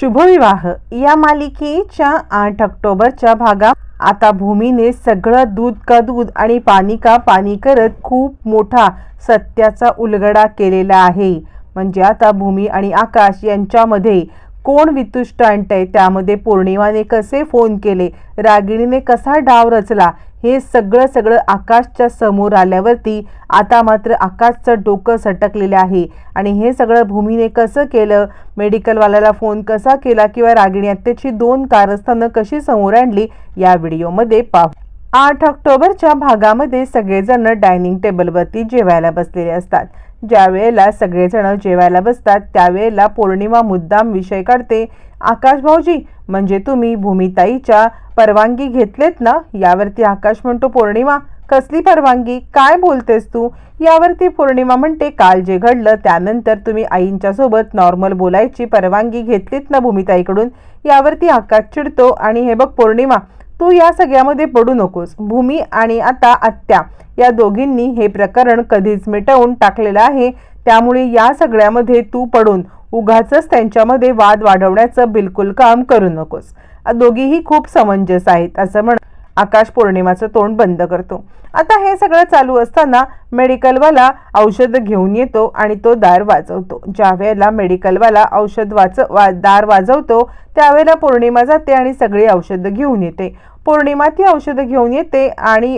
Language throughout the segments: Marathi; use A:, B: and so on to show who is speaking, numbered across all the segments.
A: शुभविवाह. या मालिकेच्या आठ ऑक्टोबरच्या भागा आता भूमीने सगळं दूध का दूध आणि पाणी का पाणी करत खूप मोठा सत्याचा उलगडा केलेला आहे. म्हणजे आता भूमी आणि आकाश यांच्यामध्ये कोण वितुष्ट आणतंय? त्यामध्ये पौर्णिमाने कसे फोन केले? रागिणीने कसा डाव रचला? हे सगळं सगळं आकाशच्या समोर आल्यावरती आता मात्र आकाशचं डोकं सटकलेलं आहे. आणि हे सगळं भूमीने कसं केलं? मेडिकलवाल्याला फोन कसा केला किंवा रागिणी त्याची दोन कारस्थानं कशी समोर आणली? या व्हिडिओमध्ये पाहू. आठ ऑक्टोबरच्या भागामध्ये सगळेजण डायनिंग टेबलवरती जेवायला बसलेले असतात. ज्या वेळेला सगळेजण जेवायला बसतात त्यावेळेला पौर्णिमा मुद्दाम विषय काढते. आकाश भाऊजी म्हणजे तुम्ही भूमिताईच्या परवानगी घेतलेत ना? यावरती आकाश म्हणतो पौर्णिमा कसली परवानगी? काय बोलतेस तू? यावरती पौर्णिमा म्हणते काल जे घडलं त्यानंतर तुम्ही आईंच्या सोबत नॉर्मल बोलायची परवानगी घेतलीत ना भूमिताईकडून? यावरती आकाश चिडतो आणि हे बघ पौर्णिमा तू या सगळ्यामध्ये पडू नकोस. भूमी आणि आता आत्या या दोघींनी हे प्रकरण कधीच मिटवून टाकलेलं आहे. त्यामुळे या सगळ्यामध्ये तू पडून उगाच त्यांच्यामध्ये वाद वाढवण्याचं बिलकुल काम करू नकोस. दोघीही खूप समंजस आहेत असं म्हण आकाश पौर्णिमाचं तोंड बंद करतो. आता हे सगळं चालू असताना मेडिकलवाला औषध घेऊन येतो आणि तो दार वाजवतो. ज्या वेळेला मेडिकलवाला औषध वाच वा दार वाजवतो त्यावेळेला पौर्णिमा जाते आणि सगळी औषधं घेऊन येते. पौर्णिमा ती औषधं घेऊन येते आणि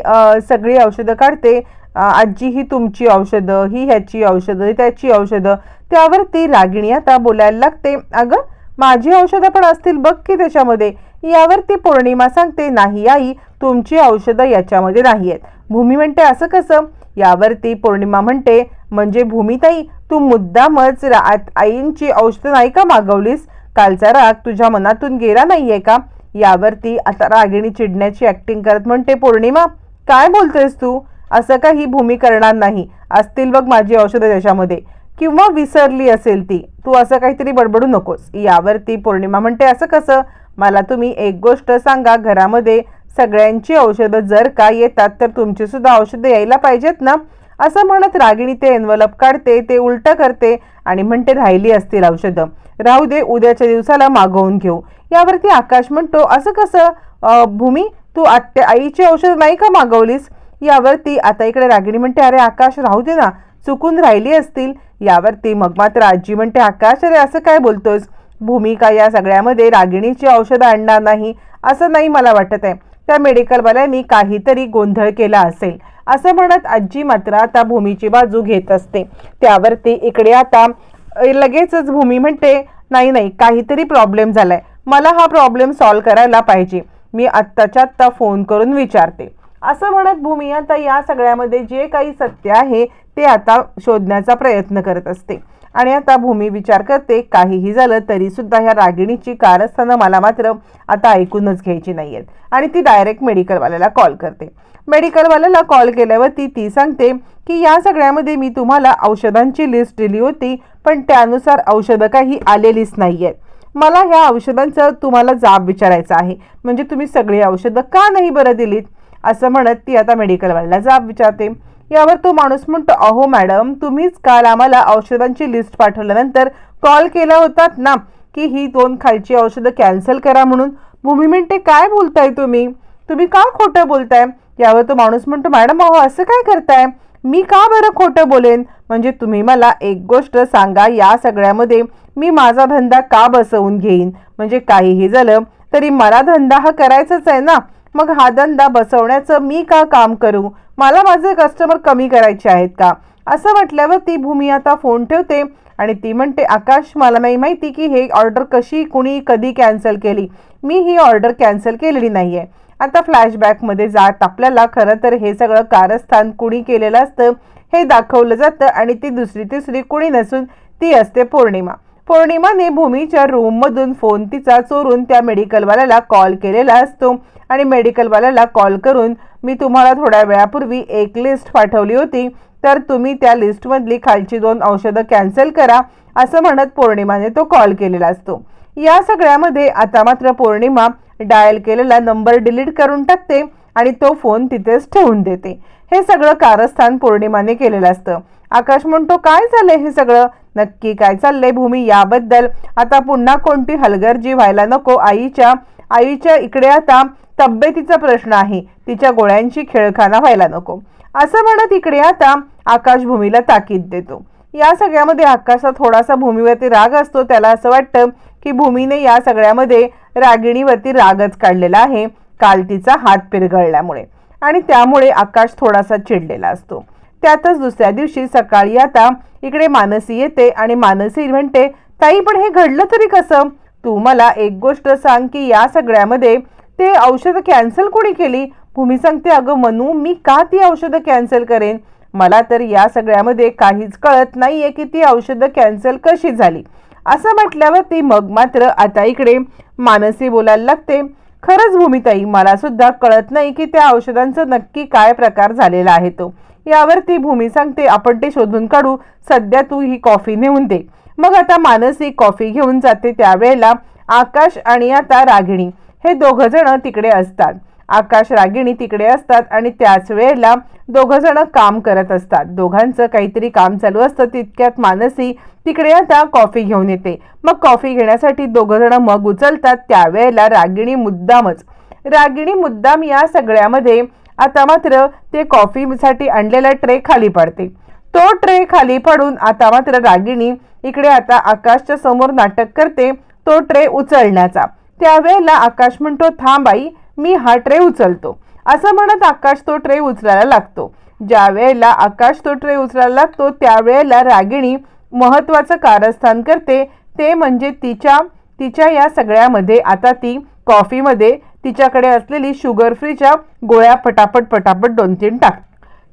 A: सगळी औषधं काढते. आजी ही तुमची औषधं ही ह्याची औषधं त्याची औषधं. त्यावर ती रागिणी आता बोलायला लागते. अगं माझी औषधं पण असतील बघ की त्याच्यामध्ये. यावरती पौर्णिमा सांगते नाही आई तुमची औषधं याच्यामध्ये नाही आहेत. भूमी म्हणते असं कसं? यावरती पौर्णिमा म्हणते म्हणजे भूमिताई तू मुद्दामच आईंची औषधं नाही का मागवलीस? कालचा राग तुझ्या मनातून गेला नाहीये का? यावरती आता रागिणी चिडण्याची ॲक्टिंग करत म्हणते पौर्णिमा काय बोलतेस तू? असं काही भूमी करणार नाही. असतील बघ माझी औषधं त्याच्यामध्ये. किंवा विसरली असेल ती. तू असं काहीतरी बडबडू नकोस. यावरती पौर्णिमा म्हणते असं कसं? मला तुम्ही एक गोष्ट सांगा. घरामध्ये सगळ्यांची औषधं जर का येतात तर तुमची सुद्धा औषधं यायला पाहिजेत ना? असं म्हणत रागिणी ते एनवलप काढते ते उलट करते आणि म्हणते राहिली असतील औषधं. राहू दे उद्याच्या दिवसाला मागवून घेऊ. यावरती आकाश म्हणतो असं कसं? भूमी तू आत्या आईची औषध नाही का मागवलीस? यावरती आता इकडे रागिणी म्हणते अरे आकाश राहू दे ना. चुकून राहिली असतील. यावरती मग मात्र आजी म्हणते आकाश अरे असं काय बोलतोस भूमिका या सगळ्यामध्ये रागिणीची औषधं आणणार नाही? असं नाही मला वाटत आहे. त्या मेडिकलवाल्यांनी काहीतरी गोंधळ केला असेल. असं म्हणत आजी मात्र आता भूमीची बाजू घेत असते. त्यावरती इकडे आता लगेचच भूमी म्हणते नाही नाही काहीतरी प्रॉब्लेम झालाय. मला हा प्रॉब्लेम सॉल्व करायला पाहिजे. मी आत्ताच्या आत्ता फोन करून विचारते. असं म्हणत भूमी आता या सगळ्यामध्ये जे काही सत्य आहे ते आता शोधण्याचा प्रयत्न करत असते. आणि आता भूमी विचार करते काहीही झालं तरी सुद्धा ह्या रागिणीची कारस्थानं मला मात्र आता ऐकूनच घ्यायची नाही आहेत आणि ती डायरेक्ट मेडिकलवाल्याला कॉल करते. मेडिकलवाल्याला कॉल केल्यावरती ती सांगते की या सगळ्यामध्ये मी तुम्हाला औषधांची लिस्ट दिली होती पण त्यानुसार औषधं काही आलेलीच नाही आहेत मला ह्या औषधांचं तुम्हाला जाब विचारायचा आहे. म्हणजे तुम्ही सगळी औषधं का नाही बरं दिलीत? असं म्हणत ती आता मेडिकलवाल्याला जाब विचारते. यावर तो माणूस म्हणतो अहो मॅडम तुम्हीच काल आम्हाला औषधांची लिस्ट पाठवल्यानंतर कॉल केला होतात ना की ही दोन खालची औषधं कॅन्सल करा म्हणून. भूमी म्हणते काय बोलताय तुम्ही? तुम्ही का खोटं बोलताय? यावर तो माणूस म्हणतो मॅडम अहो असं काय करताय? मी का बरं खोटं बोलेन? म्हणजे तुम्ही मला एक गोष्ट सांगा या सगळ्यामध्ये मी माझा धंदा का बसवून घेईन? म्हणजे काहीही झालं तरी मला धंदा हा करायचाच आहे ना. मग हा धंदा बसवण्याचं मी का काम करू? मला माझे कस्टमर कमी करायचे आहेत का? असं म्हटल्यावर ती भूमी आता फोन ठेवते आणि ती म्हणते आकाश मला नाही माहिती की हे ऑर्डर कशी कुणी कधी कॅन्सल केली. मी ही ऑर्डर कॅन्सल केलेली नाही आहे आता फ्लॅशबॅकमध्ये जात आपल्याला खरं तर हे सगळं कारस्थान कुणी केलेलं असतं हे दाखवलं जातं आणि ती दुसरी तिसरी कुणी नसून ती असते पौर्णिमा. पौर्णिमाने भूमीच्या रूममधून फोन तिचा चोरून त्या मेडिकलवाल्याला कॉल केलेला असतो. आणि मेडिकलवाल्याला कॉल करून मी तुम्हाला थोड्या वेळापूर्वी एक लिस्ट पाठवली होती. तर तुम्ही त्या लिस्टमधली खालची दोन औषधं कॅन्सल करा असं म्हणत पौर्णिमाने तो कॉल केलेला असतो. या सगळ्यामध्ये आता मात्र पौर्णिमा डायल केलेला नंबर डिलीट करून टाकते आणि तो फोन तिथेच ठेवून देते. हे सगळं कारस्थान पौर्णिमाने केलेलं असतं. आकाश म्हणतो काय झालंय हे सगळं? नक्की काय चाललंय भूमी याबद्दल? आता पुन्हा कोणती हलगर्जी व्हायला नको आईच्या? आईच्या इकडे आता तब्येतीचा प्रश्न आहे. तिच्या गोळ्यांची खेळखाना व्हायला नको. असं म्हणत इकडे आता आकाश भूमीला ताकीद देतो. या सगळ्यामध्ये आकाशचा थोडासा भूमीवरती राग असतो. त्याला असं वाटतं की भूमीने या सगळ्यामध्ये रागिणीवरती रागच काढलेला आहे. काल तिचा हात पिरगळल्यामुळे. आणि त्यामुळे आकाश थोडासा चिडलेला असतो. त्यातच दुसऱ्या दिवशी सकाळी आता इकडे मानसी येते आणि मानसी म्हणते ताई पण हे घडलं तरी कसं? तू मला एक गोष्ट सांग की या सगळ्यामध्ये ते औषधं कॅन्सल कोणी केली? भूमी सांगते अगं मनू मी का ती औषधं कॅन्सल करेन? मला तर या सगळ्यामध्ये काहीच कळत नाहीये की ती औषधं कॅन्सल कशी झाली. असं म्हटल्यावर ती मग मात्र आता इकडे मानसी बोलायला लागते खरंच भूमिताई मला सुद्धा कळत नाही की त्या औषधांचं नक्की काय प्रकार झालेला आहे तो. यावर ती भूमी सांगते आपण ते शोधून काढू सध्या तू ही कॉफी नेऊन दे. मग आता मानसी कॉफी घेऊन जाते त्यावेळेला आकाश आणि आता रागिणी. हे दोघं जण तिकडे असतात. आकाश रागिणी तिकडे असतात आणि त्याच वेळेला दोघं जण काम करत असतात. दोघांचं काहीतरी काम चालू असतं तितक्यात मानसी तिकडे आता कॉफी घेऊन येते. मग कॉफी घेण्यासाठी दोघं जण मग उचलतात त्यावेळेला रागिणी मुद्दामच. रागिणी मुद्दाम या सगळ्यामध्ये आता मात्र ते कॉफीसाठी आणलेला ट्रे खाली पडते. तो ट्रे खाली पडून आता मात्र रागिणी इकडे आता आकाशच्या समोर नाटक करते तो ट्रे उचलण्याचा. त्यावेळेला आकाश म्हणतो थांब आई मी हा ट्रे उचलतो. असं म्हणत आकाश तो ट्रे उचलायला लागतो. ज्या वेळेला आकाश तो ट्रे उचलायला लागतो त्यावेळेला रागिणी महत्वाचं कारस्थान करते. ते म्हणजे तिच्या तिच्या या सगळ्यामध्ये आता ती कॉफीमध्ये तिच्याकडे असलेली शुगर फ्रीच्या गोळ्या पटापट पटापट दोन तीन टाक.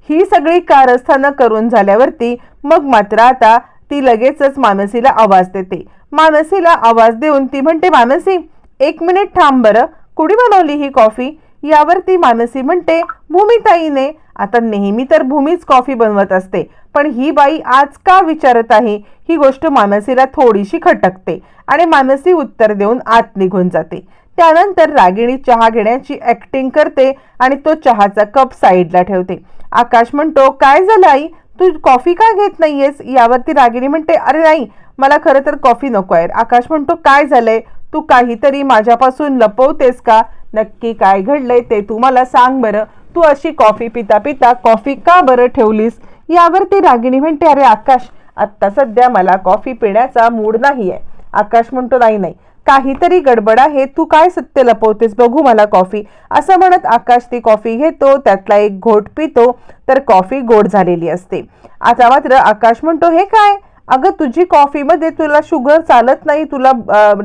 A: ही सगळी कारस्थानं करून झाल्यावरती मग मात्र आता ती लगेचच मानसीला आवाज देते. मानसीला आवाज देऊन ती म्हणते मानसी एक मिनिट थांब बरं. कुणी बनवली ही कॉफी? यावर ती मानसी म्हणते भूमिताईने. आता नेहमी तर भूमीच कॉफी बनवत असते पण ही बाई आज का विचारत आहे? ही गोष्ट मानसीला थोडीशी खटकते आणि मानसी उत्तर देऊन आत निघून जाते. त्यानंतर रागिणी चहा घेण्याची ऍक्टिंग करते आणि तो चहाचा कप साईडला ठेवते. आकाश म्हणतो काय झालं आई? तू कॉफी का घेत नाहीयेस? यावरती रागिणी म्हणते अरे नाही मला खरं तर कॉफी नको आहे. आकाश म्हणतो काय झालंय? तू काहीतरी माझ्यापासून लपवतेस का? नक्की काय घडलंय ते तू मला सांग बरं. तू अशी कॉफी पिता पिता कॉफी का बरं ठेवलीस? यावरती रागिणी म्हणते अरे आकाश आत्ता सध्या मला कॉफी पिण्याचा मूड नाही आहे आकाश म्हणतो नाही नाही. काहीतरी गडबड आहे तू काय सत्य लपवतेस? बघू मला कॉफी. असं म्हणत आकाश ती कॉफी घेतो त्यातला एक घोट पितो तर कॉफी गोड झालेली असते. आता मात्र आकाश म्हणतो हे काय? अगं तुझी कॉफीमध्ये तुला शुगर चालत नाही तुला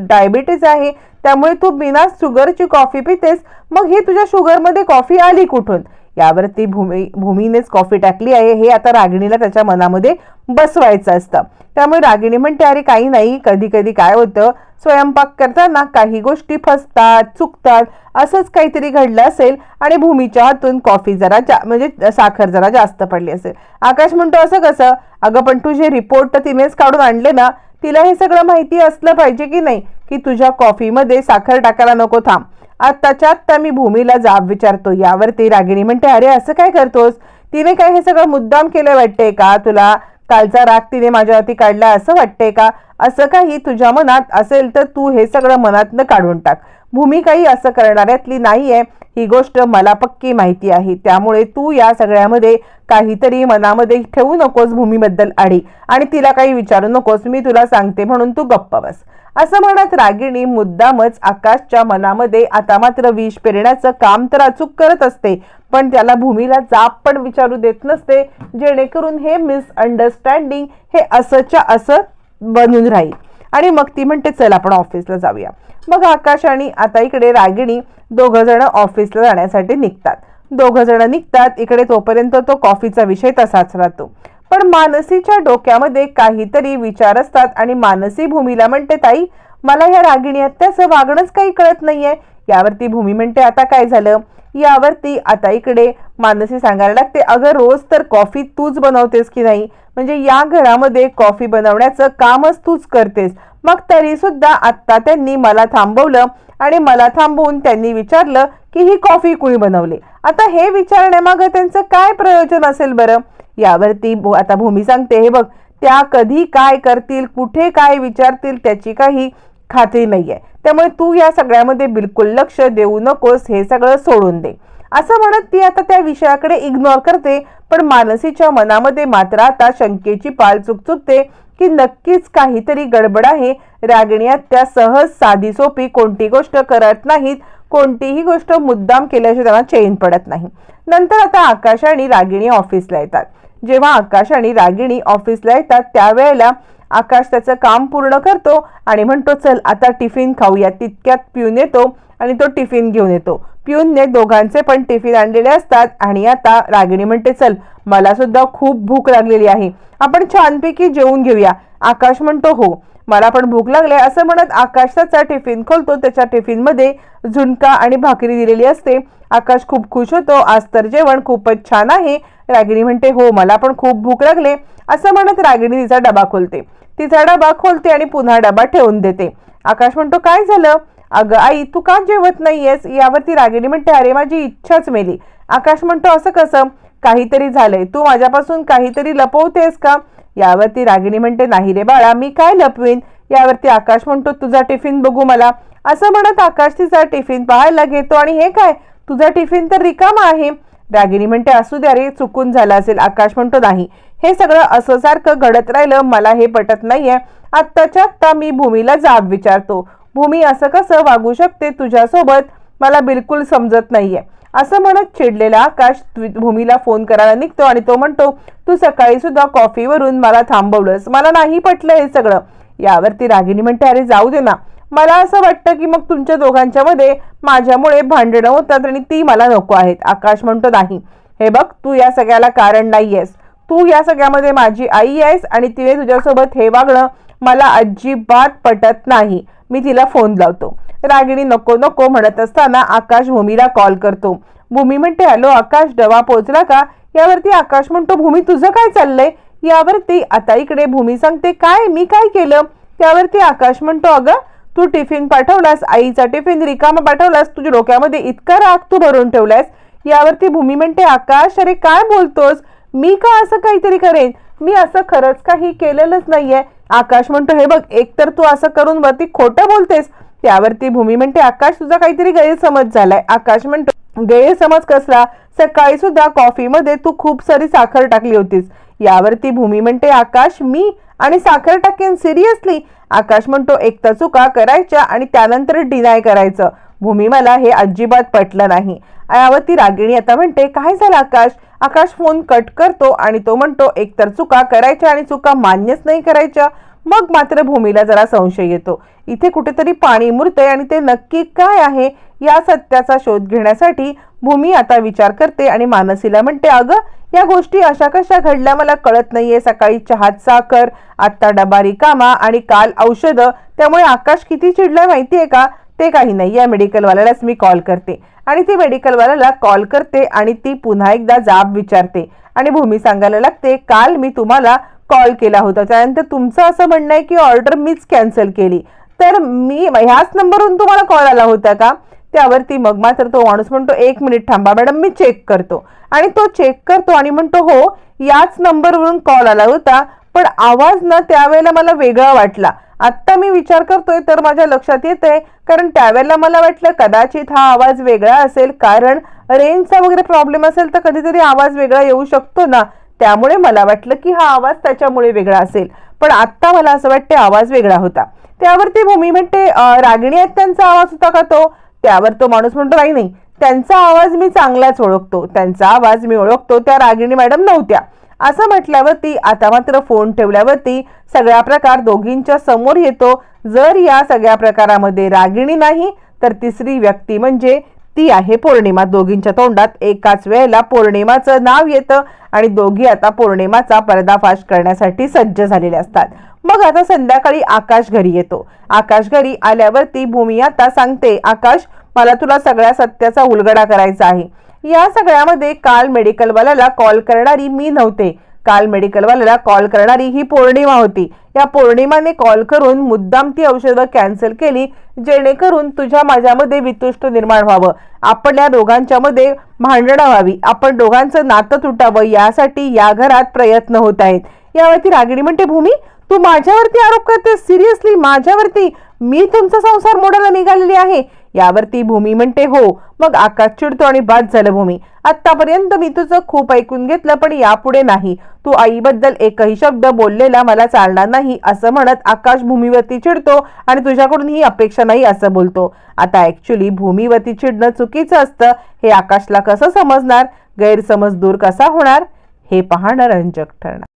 A: डायबिटीज आहे त्यामुळे तू बिना शुगरची कॉफी पितेस मग ही तुझ्या शुगरमध्ये कॉफी आली कुठून? यावरती भूमी भूमीनेच कॉफी टाकली आहे. हे आता रागिणीला त्याच्या मनामध्ये बसवायचं असतं. त्यामुळे रागिणी म्हणते अरे काही नाही. कधी कधी काय होतं? स्वयंपाक करताना काही गोष्टी फसतात चुकतात. असंच काहीतरी घडलं असेल आणि भूमीच्या हातून कॉफी जरा जा म्हणजे साखर जरा जास्त पडली असेल. आकाश म्हणतो असं कसं? अगं पण तुझे रिपोर्ट तर तिनेच काढून आणले ना तिला हे सगळं माहिती असलं पाहिजे की नाही? की तुझ्या कॉफीमध्ये साखर टाकायला नको थांब. आत्ताच्या आत्ता मी भूमीला जाब विचारतो. यावरती रागिणी म्हणते अरे असं काय करतोस? तिने काय हे सगळं मुद्दाम केलं वाटतंय का? तुला कालचा राग तिने माझ्यावरती काढला असं वाटतंय का? असं काही तुझ्या मनात असेल तर तू हे सगळं मनातनं काढून टाक. भूमी काही असं करणाऱ्यातली नाहीये. ही गोष्ट मला पक्की माहिती आहे. त्यामुळे तू या सगळ्यामध्ये काहीतरी मनामध्ये ठेवू नकोस भूमीबद्दल आडी आणि तिला काही विचारू नकोस. मी तुला सांगते म्हणून तू गप्प बस. असं म्हणत रागिणी मुद्दामच आकाशच्या मनामध्ये आता मात्र विष पेरण्याचं काम तर अचूक करत असते पण त्याला भूमीला जाप पण विचारू देत नसते जेणेकरून हे मिसअंडरस्टँडिंग हे असंच्या असं बनून राहील. आणि मग ती म्हणते चल आपण ऑफिसला जाऊया. मग आकाश आणि आता इकडे रागिणी दोघं जण ऑफिसला जाण्यासाठी निघतात. दोघं जण निघतात इकडे तोपर्यंत तो कॉफीचा विषय तसाच राहतो. पण मानसीच्या डोक्यामध्ये काहीतरी विचार असतात आणि मानसी भूमीला म्हणते ताई मला ह्या रागिणी आत्याचं वागणंच काही कळत नाहीये. यावरती भूमी म्हणते आता काय झालं? यावरती आता इकडे मानसी सांगायला लागते अगं रोज तर कॉफी तूच बनवतेस की नाही? म्हणजे या घरामध्ये कॉफी बनवण्याचं कामच तूच करतेस. मग तरी सुद्धा आत्ता त्यांनी मला थांबवलं आणि मला थांबवून त्यांनी विचारलं की ही कॉफी कुणी बनवली? आता हे विचारण्यामागं त्यांचं काय प्रयोजन असेल बरं? यावरती आता भूमी सांगते हे बघ त्या कधी काय करतील कुठे काय विचारतील त्याची काही खात्री नाहीये. त्यामुळे तू या सगळ्यामध्ये बिलकुल लक्ष देऊ नकोस हे सगळं सोडून दे. असं म्हणत ती आता त्या विषयाकडे इग्नोर करते पण मानसीच्या मनामध्ये मात्र आता शंकेची पाल चुकचुकते की नक्कीच काहीतरी गडबड आहे. रागिण्यात त्या सहज साधी सोपी कोणती गोष्ट करत नाहीत कोणतीही गोष्ट मुद्दाम केल्याशिवाय त्यांना चैन पडत नाही. नंतर आता आकाश आणि रागिणी ऑफिसला येतात. जेव्हा आकाश आणि रागिणी ऑफिसला येतात त्यावेळेला आकाश त्याचं काम पूर्ण करतो आणि म्हणतो चल आता टिफिन खाऊया. तितक्यात पिऊन येतो आणि तो टिफिन घेऊन येतो. पिऊनने दोघांचे पण टिफिन आणलेले असतात आणि आता रागिणी म्हणते चल मला सुद्धा खूप भूक लागलेली आहे. आपण छानपैकी जेवून घेऊया. आकाश म्हणतो हो. मला पण भूक लागले असं म्हणत आकाश त्याचा टिफिन खोलतो. त्याच्या टिफिनमध्ये झुणका आणि भाकरी दिलेली असते. आकाश खूप खुश होतो. आज तर जेवण खूपच छान आहे. रागिणी म्हणते हो मला पण खूप भूक लागले असं म्हणत रागिणी तिचा डबा खोलते. तिचा डबा खोलते आणि पुन्हा डबा ठेवून देते. आकाश म्हणतो काय झालं? अगं आई तू का जेवत नाहीयेस? यावरती रागिणी म्हणते अरे माझी इच्छाच मेली. आकाश म्हणतो असं कसं? काहीतरी झालंय. तू माझ्यापासून काहीतरी लपवतेस का? यावरती रागिणी म्हणते नाही रे बाळा मी काय लपवीन? यावरती आकाश म्हणतो तुझा टिफिन बघू मला. असं म्हणत आकाश तिचा टिफिन पाहायला घेतो आणि हे काय? तुझा टिफिन तर रिकामा आहे. रागिणी म्हणते असू द्या रे चुकून झाला असेल. आकाश म्हणतो नाही हे सगळं असं सारखं घडत राहिलं मला हे पटत नाहीये. आत्ताच्या आत्ता मी भूमीला जाब विचारतो. भूमी असं कसं वागू शकते तुझ्यासोबत? मला बिलकुल समजत नाहीये. असं म्हणत चिडलेला आकाश भूमीला फोन करायला निघतो आणि तो म्हणतो तू सकाळी सुद्धा कॉफीवरून मला थांबवलंस. मला नाही पटलं हे सगळं. यावरती रागिणी म्हणते अरे जाऊ दे ना. मला असं वाटतं की मग तुमच्या दोघांच्या मध्ये माझ्यामुळे भांडणं होतात आणि ती मला नको आहेत. आकाश म्हणतो नाही. हे बघ तू या सगळ्याला कारण नाहीयेस. तू या सगळ्यामध्ये माझी आई आहेस आणि तिने तुझ्यासोबत हे वागणं मला अजिबात पटत नाही. मी तिला फोन लावतो. रागिणी नको नको म्हणत असताना आकाश भूमीला कॉल करतो. भूमी म्हणते हॅलो आकाश डबा पोहोचला का? यावरती आकाश म्हणतो भूमी तुझं काय चाललंय? यावरती आता इकडे भूमी सांगते काय मी काय केलं? त्यावरती आकाश म्हणतो अगं तू टिफिन पाठवलास आईचा टिफिन रिकामा पाठवलास तुझ्या डोक्यामध्ये इतका राग तू भरून ठेवलास यावरती भूमी म्हणते आकाश अरे काय बोलतोस? मी का असं काहीतरी करेन? मी असं खरंच काही केलेलंच नाहीये. आकाश म्हणतो हे बघ एकतर तू असं करून वरती खोटं बोलतेस त्यावरती भूमी म्हणते आकाश तुझा काहीतरी गैरसमज झालाय. आकाश म्हणतो गैरसमज कसला? सकाळी सुद्धा कॉफीमध्ये तू खूप सारी साखर टाकली होतीस. यावरती भूमी म्हणते आकाश मी आणि साखर टाकेन सिरियसली? आकाश म्हणतो एक तर चुका करायच्या आणि त्यानंतर डिनाय करायचं. भूमी मला हे अजिबात पटलं नाही. यावरती रागिणी आता म्हणते काय झालं आकाश? आकाश फोन कट करतो आणि तो म्हणतो एकतर चुका करायच्या आणि चुका मान्यच नाही करायच्या. मग मात्र भूमीला जरा संशय येतो. इथे कुठेतरी पाणी मुरते आणि ते नक्की काय आहे या सत्याचा शोध घेण्यासाठी भूमी आता विचार करते आणि मानसीला म्हणते अगं या गोष्टी अशा कशा घडल्या मला कळत नाहीये. सकाळी चहात साखर आत्ता डबा रिकामा आणि काल औषधं. त्यामुळे आकाश किती चिडलाय माहितीये का? ते काही नाही या मेडिकलवाल्यालाच मी कॉल करते. आणि ती मेडिकलवाल्याला कॉल करते आणि ती पुन्हा एकदा जाब विचारते. आणि भूमी सांगायला लागते काल मी तुम्हाला कॉल केला होता. त्यानंतर तुमचं असं म्हणणं आहे की ऑर्डर मीच कॅन्सल केली. तर मी ह्याच नंबरवरून तुम्हाला कॉल आला होता का? त्यावरती मग मात्र तो माणूस म्हणतो एक मिनिट थांबा मॅडम मी चेक करतो. आणि तो चेक करतो आणि म्हणतो हो याच नंबरवरून कॉल आला होता पण आवाज ना त्यावेळेला मला वेगळा वाटला. आत्ता मी विचार करतोय तर माझ्या लक्षात येत आहे कारण त्यावेळेला मला वाटलं कदाचित हा आवाज वेगळा असेल कारण रेंजचा वगैरे प्रॉब्लेम असेल तर कधीतरी आवाज वेगळा येऊ शकतो ना. त्यामुळे मला वाटलं की हा आवाज त्याच्यामुळे वेगळा असेल. पण आत्ता मला असं वाटते आवाज वेगळा होता. त्यावरती भूमी म्हणते रागिणी आहेत त्यांचा आवाज होता का तो? त्यावर तो माणूस म्हणतो नाही नाही. त्यांचा आवाज मी चांगलाच ओळखतो. त्यांचा आवाज मी ओळखतो. त्या रागिणी मॅडम नव्हत्या. असं म्हटल्यावरती आता मात्र फोन ठेवल्यावरती सगळा प्रकार दोघींच्या समोर येतो. जर या सगळ्या प्रकारामध्ये रागिणी नाही तर तिसरी व्यक्ती म्हणजे ती आहे पौर्णिमा. दोघींच्या तोंडात एकाच वेळेला पौर्णिमाचं नाव येतं आणि दोघी आता पौर्णिमाचा पर्दाफाश करण्यासाठी सज्ज झालेले असतात. मग आता संध्याकाळी आकाश घरी येतो. आकाश घरी आल्यावरती भूमी आता सांगते आकाश मला तुला सगळ्या सत्याचा उलगडा करायचा आहे. या सगळ्यामध्ये काल मेडिकलवाल्याला कॉल करणारी मी नव्हते. काल मेडिकलवाल्याला कॉल करणारी ही पौर्णिमा होती. या पौर्णिमाने कॉल करून मुद्दाम ती औषधं कॅन्सल केली जेणेकरून तुझ्या माझ्यामध्ये वितुष्ट निर्माण व्हावं. आपल्या दोघांच्या मध्ये भांडणं व्हावी. आपण दोघांचं नातं तुटावं यासाठी या घरात प्रयत्न होत आहेत. यावरती रागिणी म्हणते भूमी तू माझ्यावरती आरोप करते सिरियसली माझ्यावरती? मी तुमचा संसार मोडायला निघालेली आहे. यावरती भूमी म्हणते हो मग आकाश चिडतो आणि बाद झालं भूमी आतापर्यंत मी तुझं खूप ऐकून घेतलं पण यापुढे नाही. तू आईबद्दल एकही शब्द बोललेला मला चालणार नाही असं म्हणत आकाश भूमीवरती चिडतो आणि तुझ्याकडून ही अपेक्षा नाही असं बोलतो. आता ऍक्च्युली भूमीवरती चिडणं चुकीचं असतं. हे आकाशला कसं समजणार? गैरसमज दूर कसा होणार? हे पाहणं रंजक ठरणार.